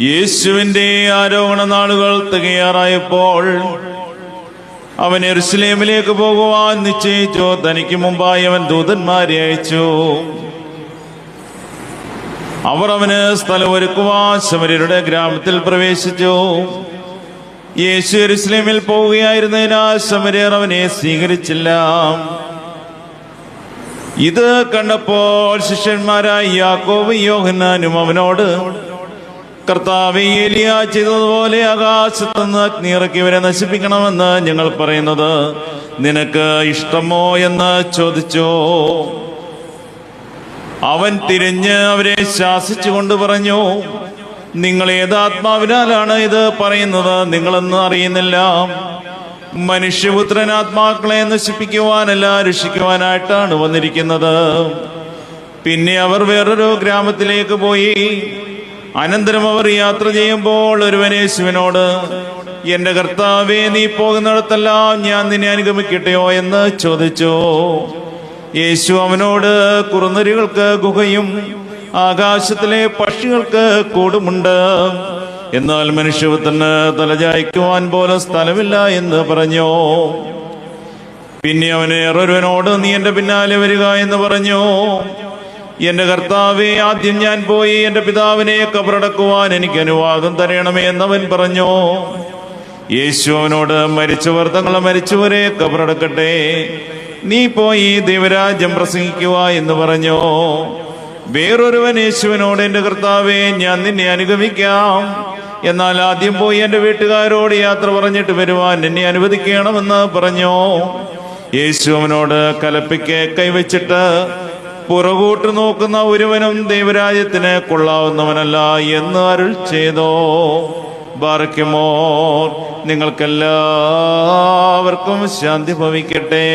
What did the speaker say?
യേശുവിന്റെ ആരോഹണ നാളുകൾ തികയാറായപ്പോൾ അവൻ എറുസലേമിലേക്ക് പോകുവാൻ നിശ്ചയിച്ചു. തനിക്ക് മുമ്പായി അവൻ ദൂതന്മാരെ അയച്ചു. അവർ അവന് സ്ഥലം ഒരുക്കുവാൻ ശമര്യരുടെ ഗ്രാമത്തിൽ പ്രവേശിച്ചു. യേശു എരുസലേമിൽ പോവുകയായിരുന്നതിനാൽ ശമര്യർ അവനെ സ്വീകരിച്ചില്ല. ഇത് കണ്ടപ്പോൾ ശിഷ്യന്മാരായ യാക്കോബ് യോഹന്നാനും അവനോട് കർത്താവ് ഏലിയ ചെയ്തതുപോലെ ആകാശത്ത് നിന്ന് അഗ്നി ഇറക്കി ഇവരെ നശിപ്പിക്കണമെന്ന് ഞങ്ങൾ പറയുന്നത്. നിനക്ക് ഇഷ്ടമോ എന്ന് ചോദിച്ചോ? അവൻ തിരിഞ്ഞ് അവരെ ശാസിച്ചുകൊണ്ട് പറഞ്ഞു നിങ്ങൾ ഏതാത്മാവിനാലാണ് ഇത് പറയുന്നത്? നിങ്ങളെന്ന് അറിയുന്നില്ല. മനുഷ്യപുത്രൻ ആത്മാക്കളെ നശിപ്പിക്കുവാനല്ല രക്ഷിക്കുവാനായിട്ടാണ് വന്നിരിക്കുന്നത്. പിന്നെ അവർ വേറൊരു ഗ്രാമത്തിലേക്ക് പോയി. അനന്തരം അവർ യാത്ര ചെയ്യുമ്പോൾ ഒരുവൻ യേശുവിനോട് എന്റെ കർത്താവേ നീ പോകുന്നിടത്തെല്ലാം ഞാൻ നിന്നെ അനുഗമിക്കട്ടെയോ? എന്ന് ചോദിച്ചു. യേശു അവനോട് കുറുനരികൾക്ക് ഗുഹയും ആകാശത്തിലെ പക്ഷികൾക്ക് കൂടുമുണ്ട്. എന്നാൽ മനുഷ്യത്തിന് തലചായ്ക്കുവാൻ പോലും സ്ഥലമില്ല എന്ന് പറഞ്ഞു. പിന്നെ അവന് ഏറൊരുവനോട് നീ എന്റെ പിന്നാലെ വരിക എന്ന് പറഞ്ഞു. എന്റെ കർത്താവെ ആദ്യം ഞാൻ പോയി എന്റെ പിതാവിനെ കബറടക്കുവാൻ എനിക്ക് അനുവാദം തരണമേ എന്നവൻ പറഞ്ഞു. യേശു അവനോട് മരിച്ചവർ തങ്ങളെ മരിച്ചവരെ കബറടക്കട്ടെ നീ പോയി ദൈവരാജ്യം പ്രസംഗിക്കുക എന്ന് പറഞ്ഞു. വേറൊരുവൻ യേശുവിനോട് എന്റെ കർത്താവെ ഞാൻ നിന്നെ അനുഗമിക്കാം. എന്നാൽ ആദ്യം പോയി എന്റെ വീട്ടുകാരോട് യാത്ര പറഞ്ഞിട്ട് വരുവാൻ എന്നെ അനുവദിക്കണമെന്ന് പറഞ്ഞു. യേശു അവനോട് കലപ്പിക്ക് കൈവച്ചിട്ട് പുറകോട്ട് നോക്കുന്ന ഒരുവനും ദൈവരാജ്യത്തിന് കൊള്ളാവുന്നവനല്ല എന്ന് അരുൾ ചെയ്തോ. ബാറയ്ക്കുമോ നിങ്ങൾക്കെല്ലാവർക്കും ശാന്തി ഭവിക്കട്ടെ.